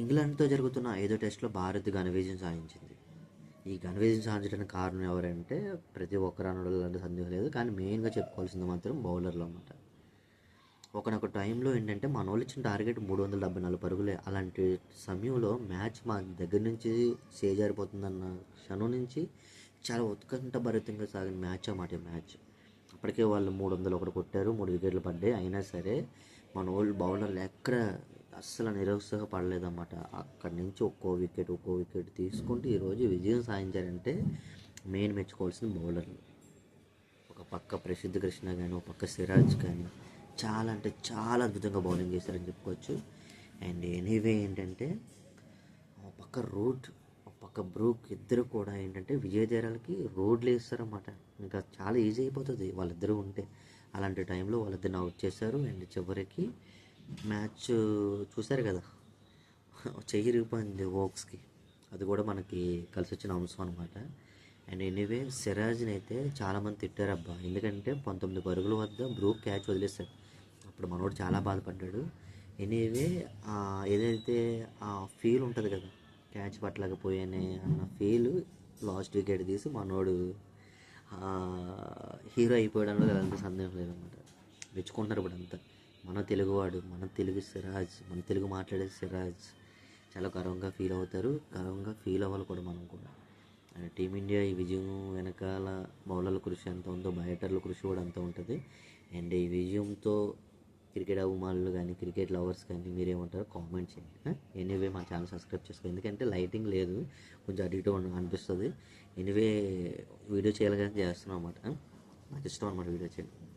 ఇంగ్లాండ్తో జరుగుతున్న ఐదో టెస్ట్లో భారత్ ఘన విజయం సాధించింది. ఈ ఘన విజయం సాధించడానికి కారణం ఎవరంటే ప్రతి ఒక్కరు అనడంలో సందేహం లేదు. కానీ మెయిన్గా చెప్పుకోవాల్సింది మాత్రం బౌలర్లు అనమాట ఒకనొక టైంలో ఏంటంటే మన వాళ్ళు ఇచ్చిన టార్గెట్ మూడు వందల డెబ్బై నాలుగు పరుగులే. అలాంటి సమయంలో మ్యాచ్ మా దగ్గర నుంచి చేజారిపోతుందన్న క్షణం నుంచి చాలా ఉత్కంఠ భరితంగా సాగిన మ్యాచ్ అన్నమాట ఈ మ్యాచ్. అప్పటికే వాళ్ళు మూడు వందలు ఒకటి కొట్టారు మూడు వికెట్లు పడ్డాయి. అయినా సరే మన వాళ్ళు బౌలర్లు ఎక్కడ అస్సలు నిరుత్సాహపడలేదన్నమాట. అక్కడి నుంచి ఒక్కో వికెట్ ఒక్కో వికెట్ తీసుకుంటూ ఈరోజు విజయం సాధించారంటే మెయిన్ మెచ్చుకోవాల్సిన బౌలర్లు. ఒక పక్క ప్రసిద్ధ కృష్ణ కానీ ఒక పక్క సిరాజ్ కానీ చాలా అంటే చాలా అద్భుతంగా బౌలింగ్ చేశారని చెప్పుకోవచ్చు. అండ్ ఎనీవే ఏంటంటే ఒక పక్క రూట్ ఒక పక్క బ్రూక్ ఇద్దరు కూడా ఏంటంటే విజయదేరాలకి రోడ్లు వేస్తారన్నమాట. ఇంకా చాలా ఈజీ అయిపోతుంది. వాళ్ళిద్దరూ ఉంటే అలాంటి టైంలో వాళ్ళిద్దరిని అవుట్ చేశారు. అండ్ చివరికి మ్యాచ్ చూశారు కదా. చెయ్యి ఇరిగిపోయింది ఓక్స్కి. అది కూడా మనకి కలిసి వచ్చిన అంశం అనమాట అండ్ ఎనీవే సిరాజ్ని అయితే చాలామంది తిట్టారు అబ్బా ఎందుకంటే పంతొమ్మిది పరుగుల వద్ద బ్రూక్ క్యాచ్ వదిలేశాడు. అప్పుడు మనోడు చాలా బాధపడ్డాడు. ఎనీవే ఏదైతే ఆ ఫీల్ ఉంటుంది కదా క్యాచ్ పట్టలేకపోయానే అన్న ఫీల్ లాస్ట్ వికెట్ తీసి మనోడు హీరో అయిపోయాడు అన్నది సందేహం లేదన్నమాట. మెచ్చుకుంటున్నారు ఇప్పుడు అంతా మన తెలుగువాడు మన తెలుగు సిరాజ్ మన తెలుగు మాట్లాడే సిరాజ్ చాలా గర్వంగా ఫీల్ అవుతారు. గర్వంగా ఫీల్ అవ్వాలి కూడా మనం కూడా. అండ్ టీమిండియా ఈ విజయం వెనకాల బౌలర్ల కృషి ఎంత ఉందో బ్యాటర్ల కృషి కూడా అంత ఉంటుంది. అండ్ ఈ విజయంతో క్రికెట్ అభిమానులు కానీ క్రికెట్ లవర్స్ కానీ మీరేమంటారో కామెంట్ చేయండి. ఎనీవే మా ఛానల్ సబ్స్క్రైబ్ చేసుకోండి ఎందుకంటే లైటింగ్ లేదు కొంచెం అటు అనిపిస్తుంది. ఎనీవే వీడియో చేయాలి కానీ చేస్తున్నాం అనమాట నాకు ఇష్టం అనమాట వీడియో చేయడం.